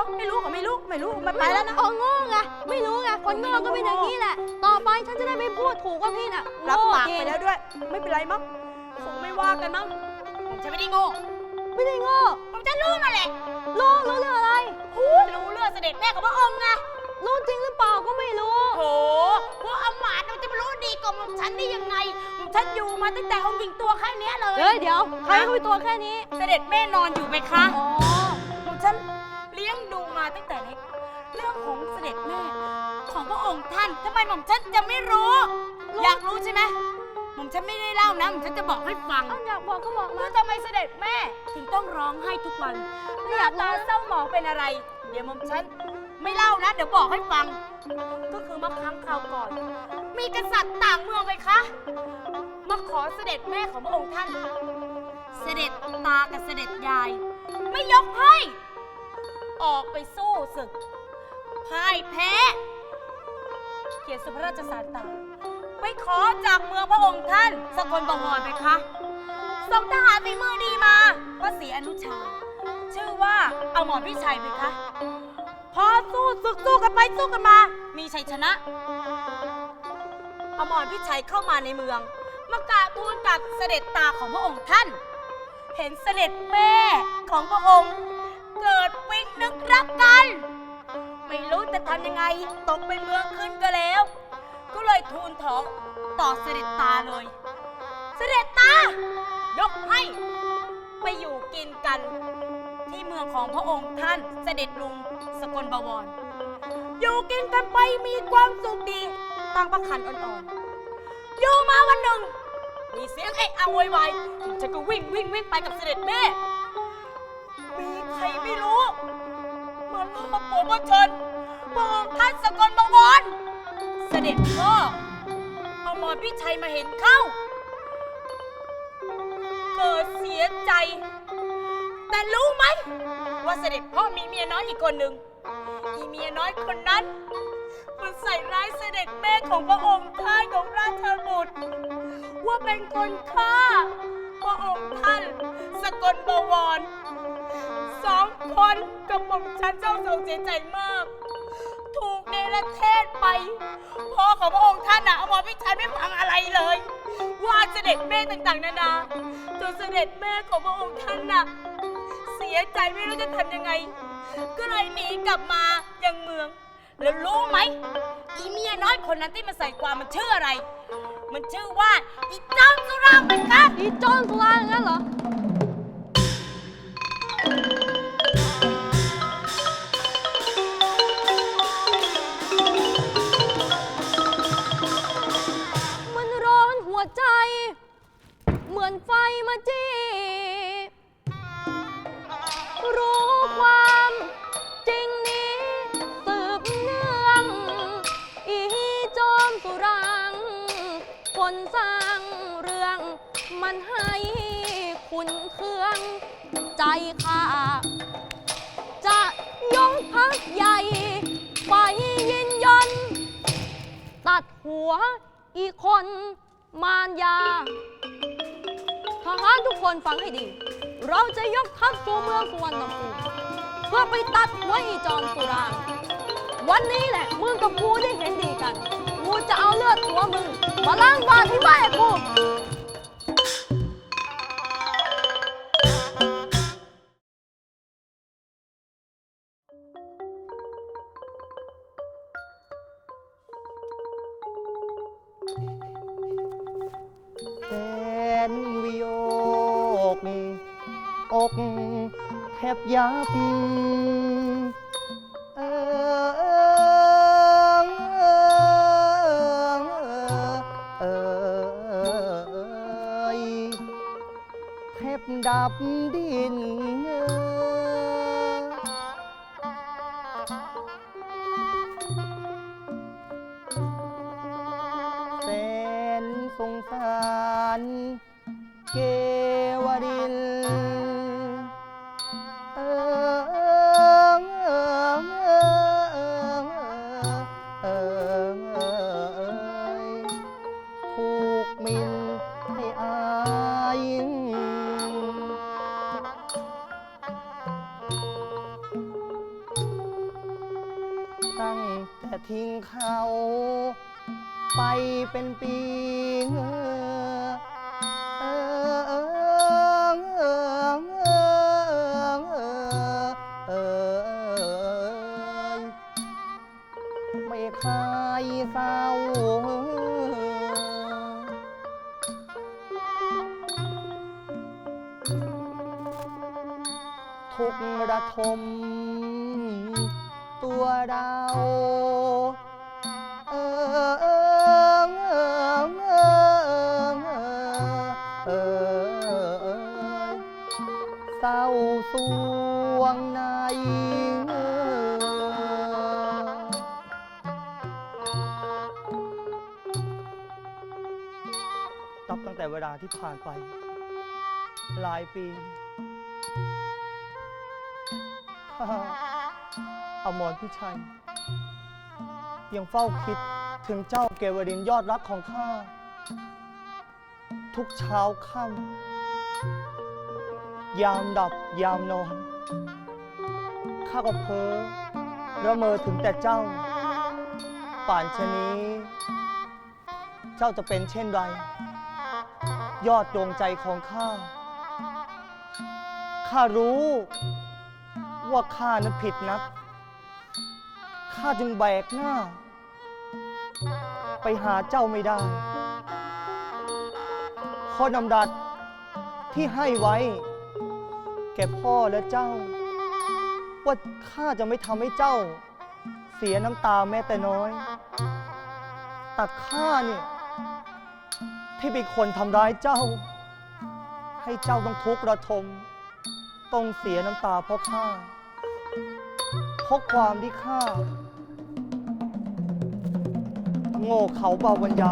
อไม่รู้ก็ไม่รู้ไม่รู้มันไปแล้วนะอ๋อโง่ไงไม่รู้ไงคนโง่ก็เป็นอย่างนี้แหละ ต่อไปฉันจะได้ไม่พูดถูกว่าพี่น่ะรับโง่ปากจริไปงแล้วด้วย ไม่เป็นไรมั้งคงไม่ว่ากันมั้งผมจะไม่ได้โง่ไม่ได้โง่ผมจะรู้มาแหละรู้รู้เรื่องอะไรหูรู้เรื่องเสด็จแม่ของพระองค์ไงรู้จริงหรือเปล่าก็ไม่รู้โหพวกอำมาตย์มันจะมารู้ดีกว่าหม่อมฉันได้ยังไงหม่อมฉันอยู่มาตั้งแต่องค์หญิงตัวแค่เนี้ยเลยเฮ้ยเดี๋ยวใครคุยตัวแค่นี้ เสด็จแม่นอนอยู่ไหมคะอ๋อหม่อมฉันเลี้ยงดูมา ตั้งแต่เล็ก เรื่องของเสด็จแม่ ของพระองค์ท่านทำไมหม่อมฉันจะไม่รู้ อยากรู้ใช่ไหมหม่อมฉันไม่ได้เล่านะหม่อมฉันจะบอกให้ฟังอ้าวอยากบอกก็บอกมาว่าทำไมเสด็จแม่ถึงต้องร้องไห้ทุกวันหน้าตาเศร้าหมองเป็นอะไร เดี๋ยวหม่อมฉันไม่เล่านะ เดี๋ยวบอกให้ฟัง ก็คือเมื่อครั้งคราวก่อน มีกษัตริย์ต่างเมืองไปคะมาขอเสด็จแม่ของพระองค์ท่าน เสด็จตากับเสด็จยาย ไม่ยกให้ ออกไปสู้ศึกพ่ายแพ้ เขียนสุพระราชสารตาไปขอจากเมืองพระองค์ท่านสกลบวรไปคะส่งทหารฝีมือดีมาพระศรีอนุชา ชื่อว่าเอาหมอพิชัยไปคะ พอสู้ศึกสู้กันไปสู้กันมา มีชัยชนะอมรพิชัยเข้ามาในเมืองมากราบทูลกับเสด็จตาของพระองค์ท่าน เห็นเสด็จแม่ของพระองค์ เกิดปิ๊งนึกรักกัน ไม่รู้จะทำยังไงตกเป็นเมืองขึ้นก็แล้ว ก็เลยทูลถองต่อเสด็จตาเลย เสด็จตายกให้ ไปอยู่กินกัน ที่เมืองของพระองค์ท่านเสด็จลุงสกลบวร อยู่กินกันไปมีความสุขดีตั้งประคันอ่อนๆอยู่มาวันหนึ่ง มีเสียงเอะอะโวยวายฉันก็วิ่งวิ่งวิ่งไปกับเสด็จแม่ ล่อโปรโมชั่นพระองค์ท่านสกลบวรเสด็จพ่อเอามอพี่ชัยมาเห็นเข้า เกิดเสียใจ แต่รู้ไหม ว่าเสด็จพ่อมีเมียน้อยอีกคนหนึ่งอีเมียน้อยคนนั้น มันใส่ร้ายเสด็จแม่ของพระองค์ท่านของราชบุตร ว่าเป็นคนฆ่าพระองค์ท่านสกลบวร สองคนกับผมฉันเจ้าโศกเสียใจมาก ถูกเนรเทศไปพ่อของพระองค์ท่านน่ะอาหมอพิชัยไม่ฟังอะไรเลย ว่าเสด็จแม่ต่างๆนานาจนเสด็จแม่ของพระองค์ท่านน่ะเสียใจไม่รู้จะทำยังไง ก็เลยหนีกลับมายังเมือง แล้วรู้ไหมอีเมียน้อยคนนั้นที่มาใส่ความมันชื่ออะไร มันชื่อว่าอีจ้าสุราเป็นคะอีจอนสุราอย่างนั้นเหรอารยา ทหารทุกคนฟังให้ดี เราจะยกทัพสู่เมืองสุวรรณภูมิเพื่อไปตัดหัวอีจอมสุรางวันนี้แหละมึงกับกูได้เห็นดีกัน กูจะเอาเลือดหัวมึง มาล้างบาปที่บ้านกู แสนสงสาร เกวริน เป็นปีเออเออเออเออเออไม่เคยเศร้าทุกระทมตัวเรา ผ่านไป หลายปีข้าอมรพิชัย ยังเฝ้าคิดถึงเจ้าเกวรินยอดรักของข้า ทุกเช้าค่ำยามดับยามนอน ข้าก็เพ้อระเมอถึงแต่เจ้า ป่านชนี้ เจ้าจะเป็นเช่นไร ยอดดวงใจของข้า ข้ารู้ว่าข้านั้นผิดนัก ข้าจึงแบกหน้า ไปหาเจ้าไม่ได้ข้อนำดัดที่ให้ไว้ แก่พ่อและเจ้า ว่าข้าจะไม่ทำให้เจ้า เสียน้ำตาแม้แต่น้อย แต่ข้าเนี่ย ที่เป็นคนทำร้ายเจ้า ให้เจ้าต้องทุกข์ระทม ต้องเสียน้ำตาเพราะข้าเพราะความที่ข้าโง่เขาเบาปัญญา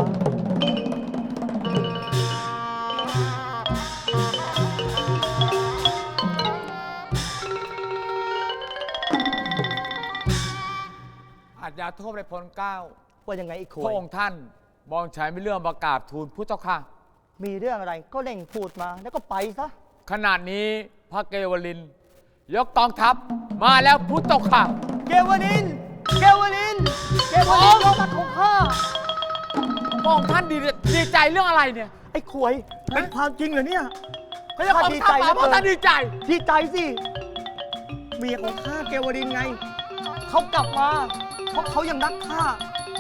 อาจจะโทษในพลเกล้าว่ายังไงอีกคพวระยองค์ท่าน มองฉันไม่เรื่องประกราบทูลผู้เจ้าค่ะ มีเรื่องอะไรก็เร่งพูดมาแล้วก็ไปซะ ขนาดนี้พระเกวลิน ยกกองทัพมาแล้วผู้เจ้าค่ะ เกวลิน เกวลิน เกวลินยอดรักของข้าพระองค์ท่านดีดีใจเรื่องอะไรเนี่ย ไอ้ขวยเป็นความจริงเหรอเนี่ยเขาจะกองทัพมาพระองค์ท่านดีใจ ดีใจสิเมียของข้าเกวลินไง เขากลับมา เพราะเขายังรักข้า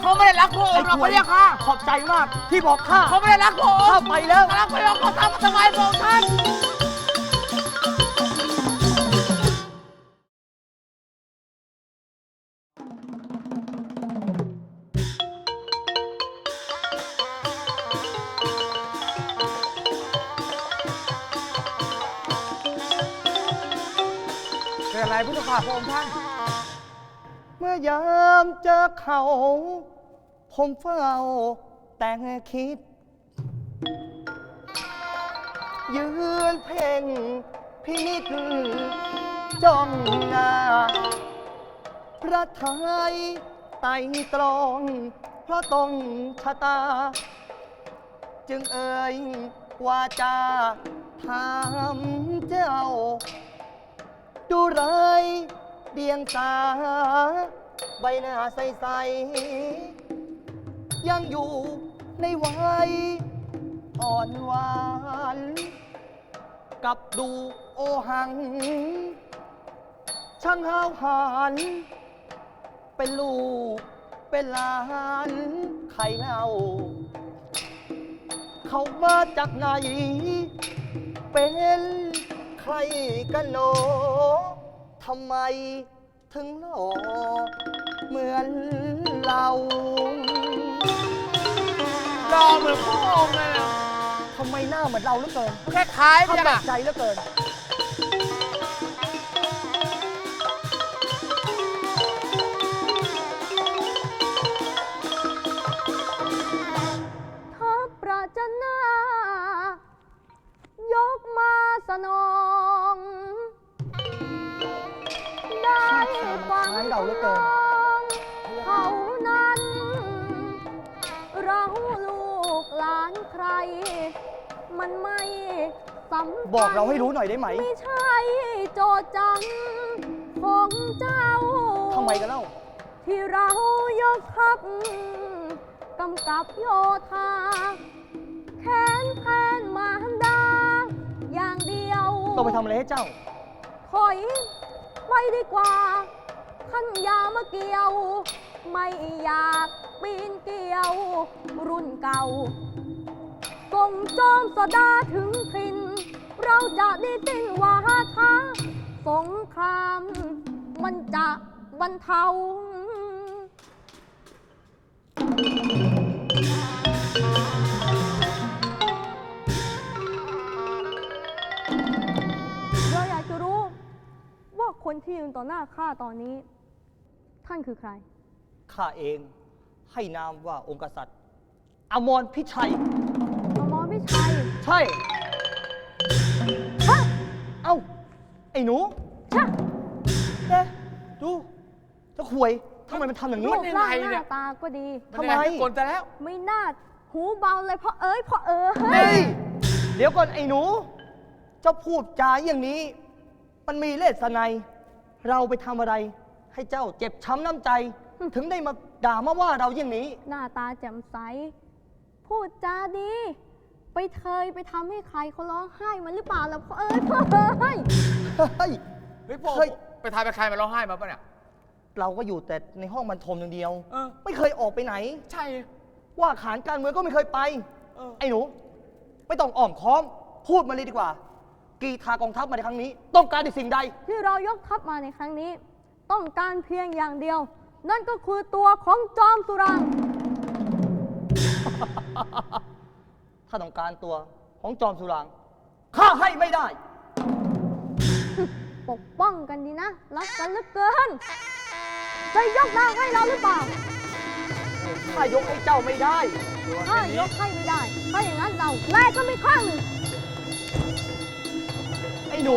เขาไม่ได้รักพระองค์หรอกพระยาค่ะขอบใจมากที่บอกข้าเขาไม่ได้รักพระองค์ข้าไปแล้วรักพระองค์เขาทำมาทำไมพระองค์ท่าน เจอเขา ผมเฝ้าแต่คิด ยืนเพ่งพินิจจ้องหน้าพระไทยไต่ตรอง เพราะต้องชะตา จึงเอ่ยว่าจาถามเจ้า ดูไรเดียงสา ใบหน้าใสๆยังอยู่ในวัยอ่อนหวานกับดูโอหัง ช่างห้าวหาญเป็นลูกเป็นหลานใครเล่า เขามาจากไหน เป็นใครกันโนทำไม ถึงหล่อเหมือนเรารอเหมือนพระองค์เลยนะทำไมหน้าเหมือนเราเหลือเกิน แค่คล้ายข้าๆแปลจ้ะกใจเหลือเกิน สำคัญบอกเราให้รู้หน่อยได้ไหม ไม่ใช่โจทย์จังของเจ้า ทำไมกันเล่า ที่เรายกทัพกำกับโยธาแค้นแทนมารดา อย่างเดียวต้องไปทำอะไรให้เจ้า ถอยไปดีกว่าท่านอยามาเกี่ยว ไม่อยากปีนเกี่ยว รุ่นเก่าส่งโจอมสดาถึงถิ่น เราจะได้สิ้นวาทะสงคราม มันจะบรรเทา เราอยากจะรู้ ว่าคนที่ยืนต่อหน้าข้าตอนนี้ ท่านคือใคร ข้าเองให้นามว่าองค์กษัตริย์ อมรพิชัย อมรพิชัย ใช่ อ้หนูชะเอ๊ะดูเจะขวยทำไมมันทำอย่างนี้รูปร่างหน้าตาก็ดี ทำไมนกลแต่แล้ว ไม่น่าหูเบาเลยเพราะเอ้ยเพราะเออเฮ้ยเดี๋ยวก่อนไอ้หนู เจ้าพูดจาอย่างนี้ มันมีเลสไนยเราไปทำอะไร ให้เจ้าเจ็บช้ำน้ำใจ ถึงได้มาด่ามาว่าเราอย่างนี้ หน้าตาแจ่มใส พูดจาดี ไปเคยไปทำให้ใครเขาร้องไห้มันหรือเปล่าล่ะเพราะเอ้ยเพราะเอ้ยเฮ้ย เฮ้ยพ่อเฮ้ย ไปทายไปใครมาร้องไห้มาปะเนี่ย เราก็อยู่แต่ในห้องบรรทมอย่างเดียว เออ ไม่เคยออกไปไหน ใช่ ว่าขานการเมืองก็ไม่เคยไป เออ ไอ้หนู ไม่ต้องอ้อมค้อม พูดมาเลยดีกว่า กีทากองทัพมาในครั้งนี้ ต้องการในสิ่งใด ที่เรายกทัพมาในครั้งนี้ ต้องการเพียงอย่างเดียว นั่นก็คือตัวของจอมสุราง ถ้าต้องการตัวของจอมสุรางข้าให้ไม่ได้ ปกป้องกันดีนะรักกันเหลือเกิน จะยกนางให้เราหรือเปล่าข้ายกให้เจ้าไม่ได้ถ้ายกให้ไม่ได้ถ้าอย่างนั้นเราแลกก็ไม่ข้างหนึ่งไอ้หนู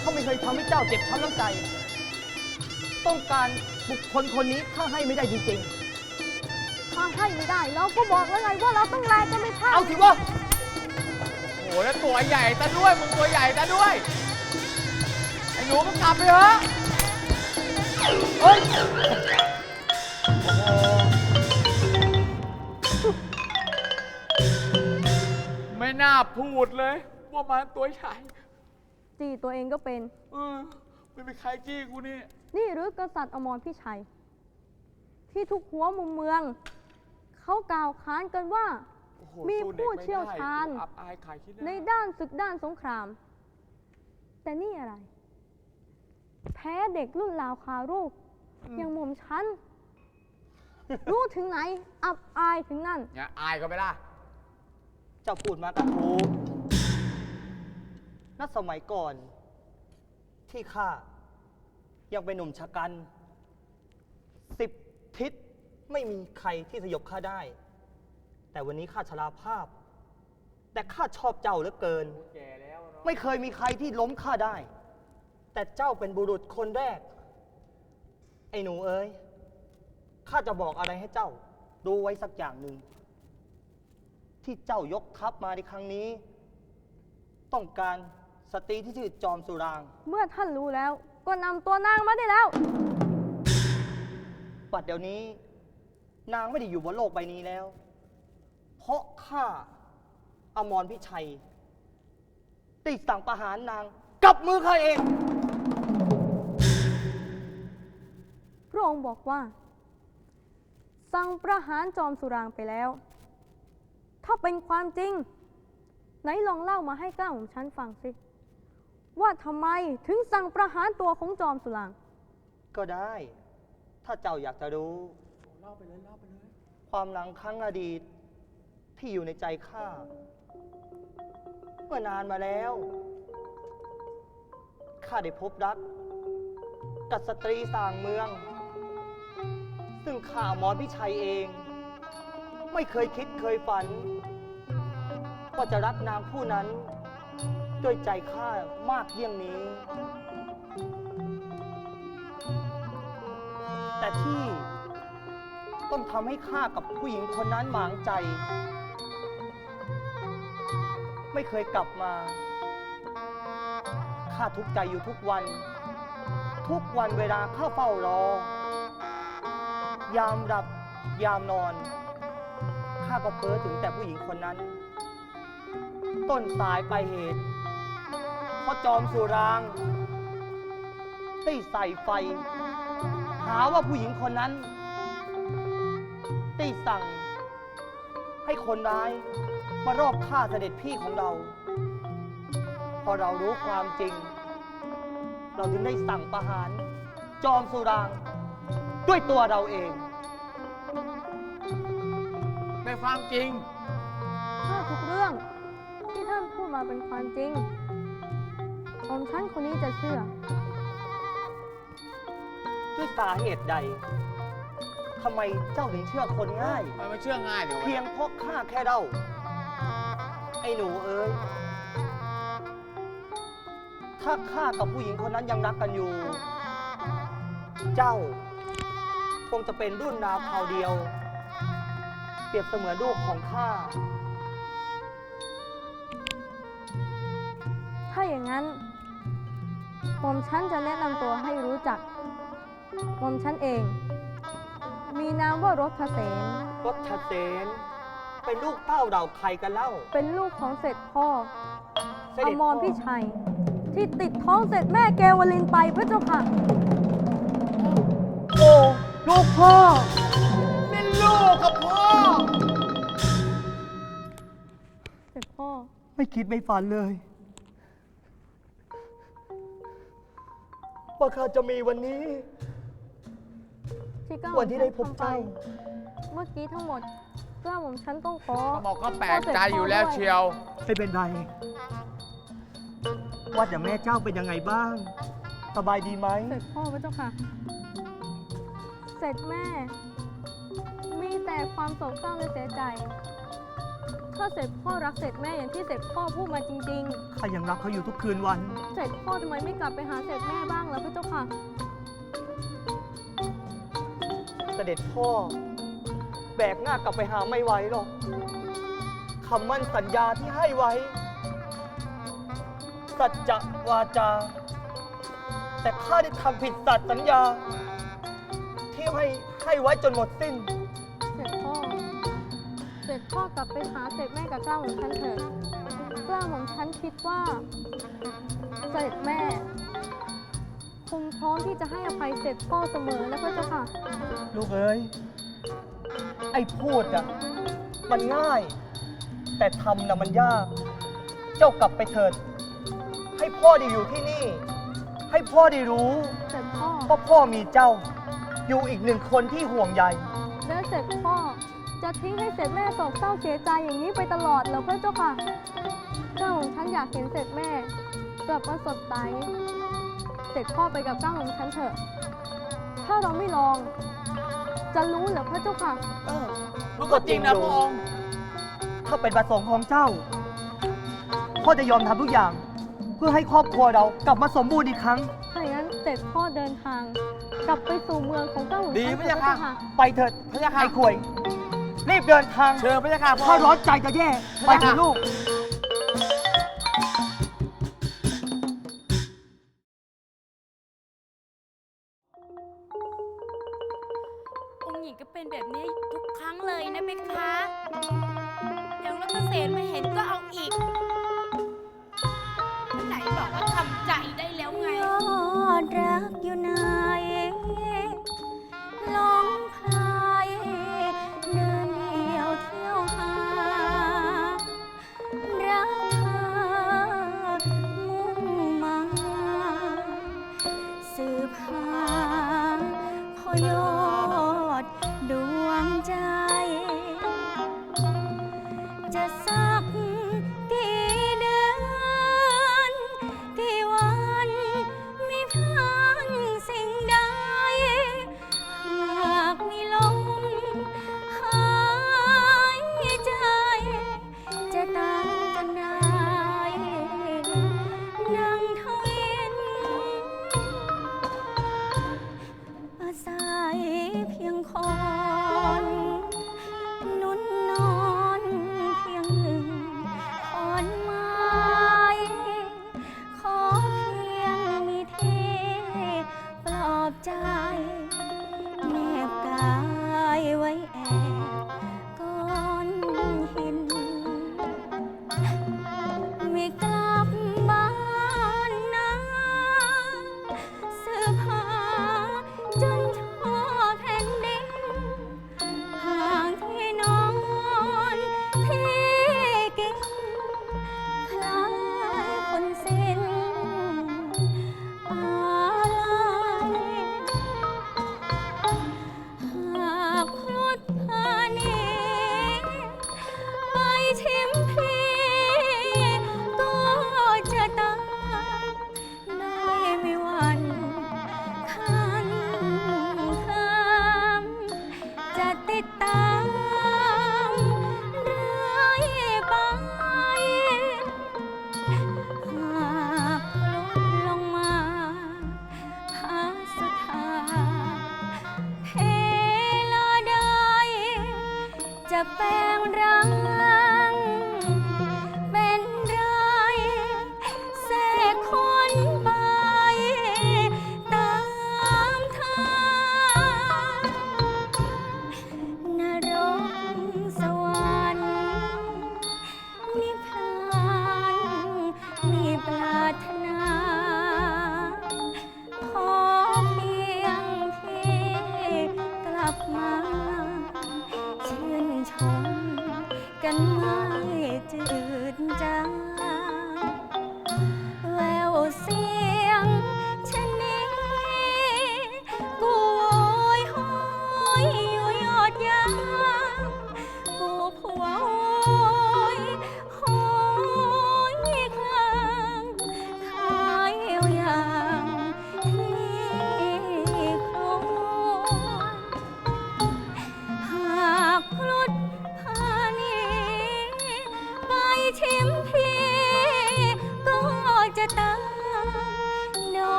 เขาไม่เคยทำให้เจ้าเจ็บช้ำน้ำใจ ต้องการบุคคลคนนี้ข้าให้ไม่ได้จริง ถ้าให้ไม่ได้เราก็บอกแล้วไงว่าเราต้องแลกก็ไม่ๆข้างเอาสิวะโอ้โหแล้วตัวใหญ่ตาด้วย มึงตัวใหญ่ตาด้วย ไอ้หนูมึงกลับไปเถอะเฮ้ย โอ้โหไม่น่าพูดเลย ว่ามันตัวใหญ่จีตัวเองก็เป็น เออไม่มีใครจี้กูนี่ นี่หรือกษัตริย์อมรพิชัย ที่ทุกหัวมุมเมือง เขากล่าวขานกันว่า โอ้โหมีสู้ด็กผู้ไได้เชี่ยวชาญกูอับอายขายขี้หน้าในด้านศึกด้านสงคราม แต่นี่อะไร แพ้เด็กรุ่นราวคารูกอย่างหม่อมฉัน รู้ถึงไหน อับอายถึงนั่น เนี่ยอายก็ไม่ล่ะเจ้าพูดมากระทูกณสมัยก่อน ที่ข้ายังเป็นหนุ่มชะกันสิบทิศ ไม่มีใครที่สยบข้าได้ แต่วันนี้ข้าชราภาพ แต่ข้าชอบเจ้าเหลือเกิน แก่แล้วเนาะไม่เคยมีใครที่ล้มข้าได้ แต่เจ้าเป็นบุรุษคนแรก ไอ้หนูเอ้ย ข้าจะบอกอะไรให้เจ้า ดูไว้สักอย่างหนึ่ง ที่เจ้ายกทัพมาในครั้งนี้ ต้องการสตรีที่ชื่อจอมสุราง เมื่อท่านรู้แล้ว ก็นำตัวนางมาได้แล้ว ปัดเดี๋ยวนี้ นางไม่ได้อยู่บนโลกใบนี้แล้ว เพราะข้าอมรพิชัยได้สั่งประหารนางกับมือข้าเอง พระองค์บอกว่า สั่งประหารจอมสุรางไปแล้ว ถ้าเป็นความจริง ไหนลองเล่ามาให้ก้าของฉันฟังสิ ว่าทำไมถึงสั่งประหารตัวของจอมสุราง ก็ได้ ถ้าเจ้าอยากจะรู้เล่าไปเลยเล่าไปเลย ความหลังครั้งอดีตที่อยู่ในใจข้าเมื่อนานมาแล้ว ข้าได้พบรัก กับสตรีสางเมือง ซึ่งข้าหมอพิชัยเอง ไม่เคยคิดเคยฝัน ว่าจะรักนางผู้นั้น ด้วยใจข้ามากเยี่ยงนี้ แต่ที่ ต้องทำให้ข้ากับผู้หญิงคนนั้นหมางใจ ไม่เคยกลับมาข้าทุกข์ใจอยู่ทุกวัน ทุกวันเวลาข้าเฝ้ารอ ยามหลับยามนอนข้าก็เพ้อถึงแต่ผู้หญิงคนนั้น ต้นสายปลายเหตุเพราจอมสุรางได้ใส่ไฟ หาว่าผู้หญิงคนนั้น ได้สั่ง ให้คนร้ายมารอบฆ่าเสด็จพี่ของเรา พอเรารู้ความจริง เราถึงได้สั่งประหาร จอมสุราง ด้วยตัวเราเอง ในความจริงถ้าทุกเรื่องที่ท่านพูดมาเป็นความจริงผมฉันคนนี้จะเชื่อ ด้วยสาเหตุใด ทำไมเจ้าถึงเชื่อคนง่าย มันไม่เชื่อง่ายเดี๋ยวเพียงเพราะข้าแค่เล่า ไอ้หนูเอ้ย ถ้าข้ากับผู้หญิงคนนั้นยังรักกันอยู่ เจ้า คงจะเป็นรุ่นราวคราวเดียว เปรียบเสมือนลูกของข้า ถ้าอย่างนั้นผมฉันจะแนะนำตัวให้รู้จักผมฉันเอง มีนามว่ารถเสนรถชเสนเป็นลูกเต้าเราใครกันเล่า เป็นลูกของเสร็จพ่อเสอด็จมพ่รพิชัย ที่ติดท้องเสร็จแม่เกวลินไปพระเจ้าค่ะ โอ้ลูกพ่อนี่ลูกกับพ่อ เสร็จพ่อ ไม่คิดไม่ฝันเลยว่าข้าจะมีวันนี้ ที่ก้าวันที่ได้พบทำไปเจ้า เมื่อกี้ทั้งหมดกล้าผมฉันต้องขอเขาบอกก็แปลกใจอยู่แล้วเชียว ไม่เป็นไร ว่าแต่แม่เจ้าเป็นยังไงบ้าง สบายดีไหม เสร็จพ่อพระเจ้าค่ะ เสร็จแม่ มีแต่ความโศกเศร้าและเสียใจ ถ้าเสร็จพ่อรักเสร็จแม่อย่างที่เสร็จพ่อพูดมาจริงข้ายังรักเขาอยู่ทุกคืนวันๆเสร็จพ่อทำไมไม่กลับไปหาเสร็จแม่บ้างล่ะพระเจ้าค่ะ เสด็จพ่อ แบกหน้ากลับไปหาไม่ไหวหรอกคำมั่นสัญญาที่ให้ไว้ สัจจะวาจา แต่ข้าได้ทำผิดสัตย์สัญญา ที่ให้ให้ไว้จนหมดสิ้น เสร็จพ่อ เสร็จพ่อกลับไปหาเสร็จแม่กับกล้าของฉันเถิดกล้าของฉันคิดว่า เสร็จแม่ คงพร้อมที่จะให้อภัยเสร็จพ่อเสมอนะพระเจ้าค่ะ ลูกเอ้ย ไอ้พูดอะมันง่าย แต่ทำน่ะมันยาก เจ้ากลับไปเถิด ให้พ่อได้อยู่ที่นี่ ให้พ่อได้รู้เสร็จพ่อว่าพ่อมีเจ้า อยู่อีกหนึ่งคนที่ห่วงใย แล้วเสร็จพ่อ จะทิ้งให้เสร็จแม่โศกเศร้าเสียใจอย่างนี้ไปตลอดเหรอพระเจ้าค่ะ เจ้าของฉันอยากเห็นเสร็จแม่กลับมาสดใสเสร็จพ่อไปกับเจ้าของฉันเถอะ ถ้าเราไม่ลอง จะรู้เหรอพระเจ้าค่ะ เออมันก็จริงนะพระองค์ถ้าเป็นประสงค์ของเจ้า พ่อจะยอมทำทุกอย่าง เพื่อให้ครอบครัวเรากลับมาสมบูรณ์อีกครั้ง ถ้าอย่างนั้นเสร็จพ่อเดินทาง กลับไปสู่เมืองของเจ้าของดีฉันไหมเถอะพระจ๊ะเจ้าค่ะ ไปเถิดพระยาค่ะไอ้ขวย รีบเดินทางเชิญพระยาค่ะพ่อถ้าร้อนใจจะแย่ ไปเถอะลูก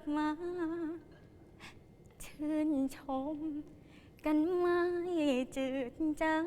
บมา ชื่นชม กันไม่จืดจาง